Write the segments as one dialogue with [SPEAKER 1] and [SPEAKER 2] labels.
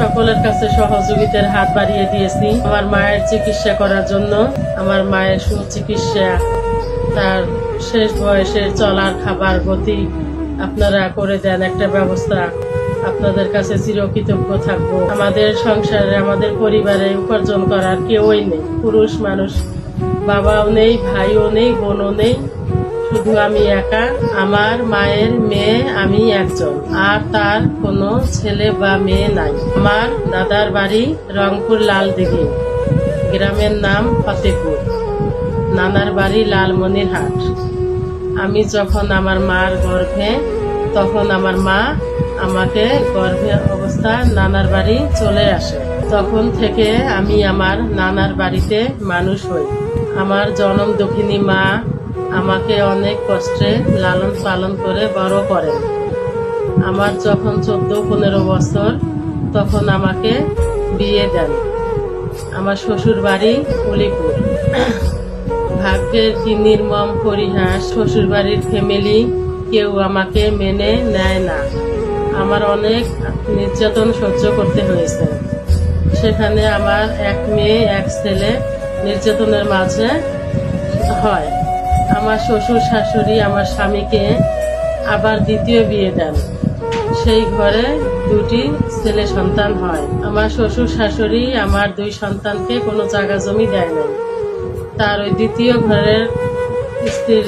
[SPEAKER 1] সকলের কাছে সহযোগিতার হাত বাড়িয়ে দিয়েছি। আমার মায়ের চিকিৎসা করার জন্য আমার মায়ের সুচিকিৎসা, তার শেষ বয়সে চলার খাবার গতি আপনারা করে দেন। একটা ব্যবস্থা আপনাদের কাছে চিরকৃতজ্ঞ থাকব। আমাদের সংসারে, আমাদের পরিবারে উপার্জন করার কেউই নেই। পুরুষ, মানুষ, বাবাও নেই, ভাইও নেই, বোনও নেই। শুধু আমি একা, আমার মায়ের মেয়ে আমি একজন, আর তার কোনো ছেলে বা মেয়ে নাই। আমার দাদার বাড়ি রংপুর লালদিঘি, গ্রামের নাম ফতেপুর নানার বাড়ি লালমনিরহাট। আমি যখন আমার মার গর্ভে, তখন আমার মা আমাকে গর্ভে অবস্থায় নানার বাড়ি চলে আসে। তখন থেকে আমি আমার নানার বাড়িতে মানুষ হই। আমার জনম দক্ষিণী মা আমাকে অনেক কষ্টে লালন পালন করে বড় করেন। আমার যখন চোদ্দ পনেরো বছর, তখন আমাকে বিয়ে দেন। আমার শ্বশুর বাড়ি উলিপুর। ভাগ্যের কি নির্মম পরিহাস শ্বশুর বাড়ির ফ্যামিলি কেউ আমাকে মেনে নেয় না। আমার অনেক নির্যাতন সহ্য করতে হয়েছে। সেখানে আমার এক মেয়ে, এক ছেলে নির্যাতনের মাঝে হয়। আমার শ্বশুর শাশুড়ি আমার স্বামীকে আবার দ্বিতীয় বিয়ে দেন। সেই ঘরে দুটি ছেলে সন্তান হয়। আমার শ্বশুর শাশুড়ি আমার দুই সন্তানকে কোনো জায়গা জমি দেয় নাই তার ওই দ্বিতীয় ঘরের স্ত্রীর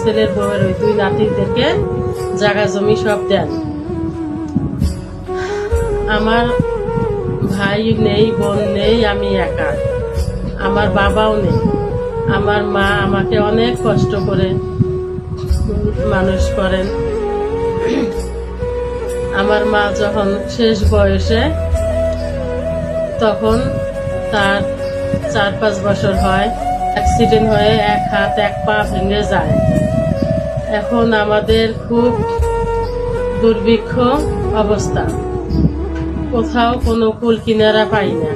[SPEAKER 1] ছেলের বউয়ের ওই দুই নাতিদেরকে জায়গা জমি সব দেন। আমার ভাই নেই, বোন নেই, আমি একা। আমার বাবাও নেই। আমার মা আমাকে অনেক কষ্ট করে মানুষ করেন। আমার মা যখন শেষ বয়সে, তখন তার চার পাঁচ বছর হয় অ্যাক্সিডেন্ট হয়ে এক হাত এক পা ভেঙে যায়। এখন আমাদের খুব দুর্ভিক্ষ অবস্থা। কোথাও কোনো কুল কিনারা পাই না।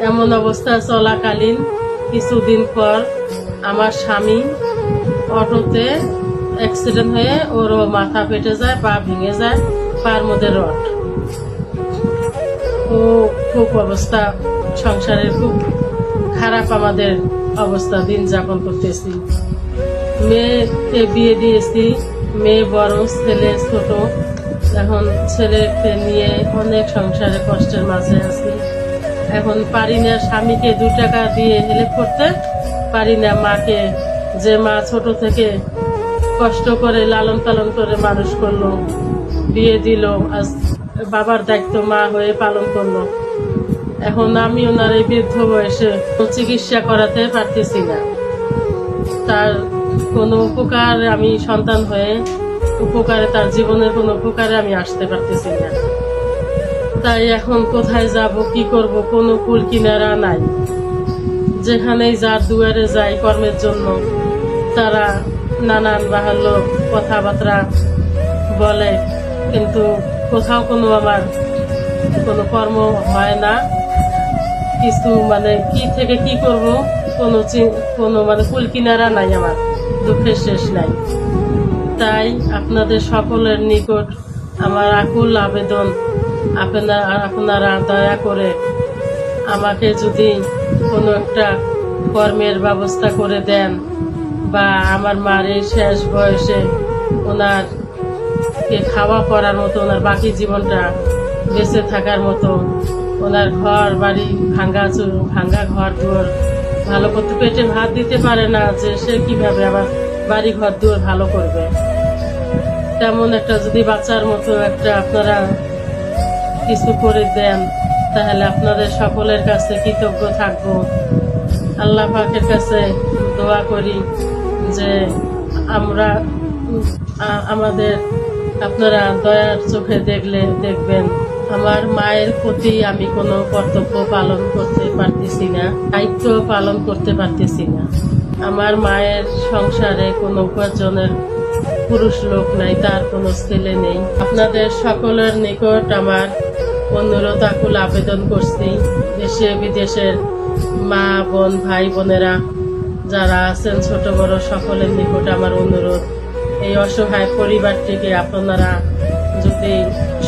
[SPEAKER 1] এমন অবস্থা চলাকালীন কিছুদিন পর আমার স্বামী অটোতে অ্যাক্সিডেন্ট হয়ে ওরও মাথা ফেটে যায়, পা ভেঙে যায়, পার মধ্যে রড ও খুব অবস্থা, সংসারের খুব খারাপ আমাদের অবস্থা, দিন যাপন করতেছি। মেয়েকে বিয়ে দিয়েছি, মেয়ে বড়, ছেলে ছোট। এখন ছেলেকে নিয়ে অনেক সংসারে কষ্টের মাঝে আছি। এখন পারি না স্বামীকে দু টাকা দিয়ে হেল্প করতে পারি না মাকে। যে মা ছোট থেকে কষ্ট করে, লালন পালন করে মানুষ করল, বিয়ে দিল, আজ বাবার দায়িত্ব মা হয়ে পালন করল। এখন আমি ওনার এই বৃদ্ধ বয়সে চিকিৎসা করাতে পারতেছি না। তার কোনো উপকার আমি সন্তান হয়ে, উপকারে তার জীবনের কোনো উপকারে আমি আসতে পারতেছি না। তাই এখন কোথায় যাব, কি করব? কোনো কুল কিনারা নাই। যেখানেই যার দুয়ারে যায় কর্মের জন্য, তারা নানান বাহাল্য কথাবার্তা বলে, কিন্তু কোথাও কোনো আমার কোনো কর্ম হয় না। কিছু মানে কি থেকে কি করব, কোনো কোনো মানে কুল কিনারা নাই আমার, দুঃখের শেষ নাই। তাই আপনাদের সকলের নিকট আমার আকুল আবেদন আপনারা আপনারা দয়া করে আমাকে যদি কোনো একটা কর্মের ব্যবস্থা করে দেন বা আমার মার এই শেষ বয়সে ওনার কে খাওয়া পড়ার মতো, ওনার বাকি জীবনটা বেঁচে থাকার মতো, ওনার ঘর, বাড়ি, ভাঙ্গা ভাঙ্গা ঘর দুয়ার, ভালো করতে পেটে ভাত দিতে পারে না যে সে কীভাবে আবার বাড়ি ঘর দুয়ার ভালো করবে। তেমন একটা যদি বাচ্চার মতো একটা আপনারা কিছু করে দেন, তাহলে আপনাদের সকলের কাছে কৃতজ্ঞ থাকব। আল্লাহ পাকের কাছে দোয়া করি যে আমরা আমাদের আপনারা দয়ার চোখে দেখলে দেখবেন, আমার মায়ের প্রতি আমি কোনো কর্তব্য পালন করতে পারতেছি না, দায়িত্ব পালন করতে পারতেছি না। আমার মায়ের সংসারে কোনো উপার্জনের পুরুষ লোক নাই, তার কোনো ছেলে নেই। আপনাদের সকলের নিকট আমার অনুরোধ, আকুল আবেদন করছি। দেশে বিদেশের মা, বোন, ভাই, বোনেরা যারা আছেন, ছোট, বড় সকলের নিকট আমার অনুরোধ। এই অসহায় পরিবারটিকে আপনারা যদি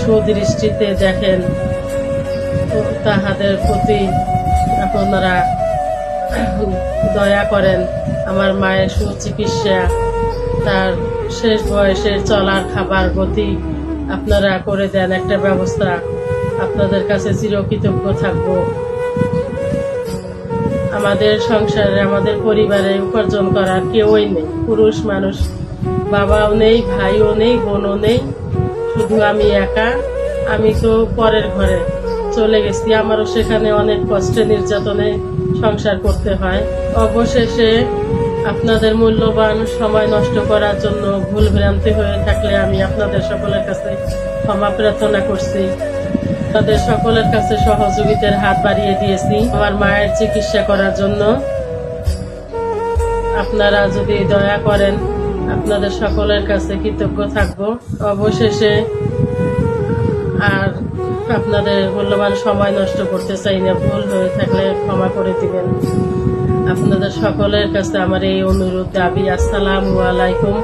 [SPEAKER 1] সুদৃষ্টিতে দেখেন, তাহাদের প্রতি আপনারা দয়া করেন। আমার মায়ের সুচিকিৎসা তার শেষ বয়সের চলার খাবার গতি আপনারা করে দেন একটা ব্যবস্থা। আপনাদের কাছে চিরকৃতজ্ঞ থাকব। আমাদের সংসারে, আমাদের পরিবারে উপার্জন করার কেউই নেই। পুরুষ মানুষ, বাবাও নেই, ভাইও নেই, বোনও নেই। শুধু আমি একা। আমি তো পরের ঘরে চলে গেছি। আমারও সেখানে অনেক কষ্টে নির্যাতনে সংসার করতে হয়। অবশেষে আপনাদের মূল্যবান সময় নষ্ট করার জন্য ভুল ভ্রান্তি হয়ে থাকলে আমি আপনাদের সকলের কাছে ক্ষমা প্রার্থনা করছি। তাদের সকলের কাছে সহযোগিতার হাত বাড়িয়ে দিয়েছি আমার মায়ের চিকিৎসা করার জন্য। আপনারা যদি দয়া করেন, আপনাদের সকলের কাছে কৃতজ্ঞ থাকব। অবশেষে আর আপনাদের মূল্যবান সময় নষ্ট করতে চাই না, ভুল হয়ে থাকলে ক্ষমা করে দিবেন। আপনাদের সকলের কাছে আমার এই অনুরোধ দাবি আসসালামু আলাইকুম।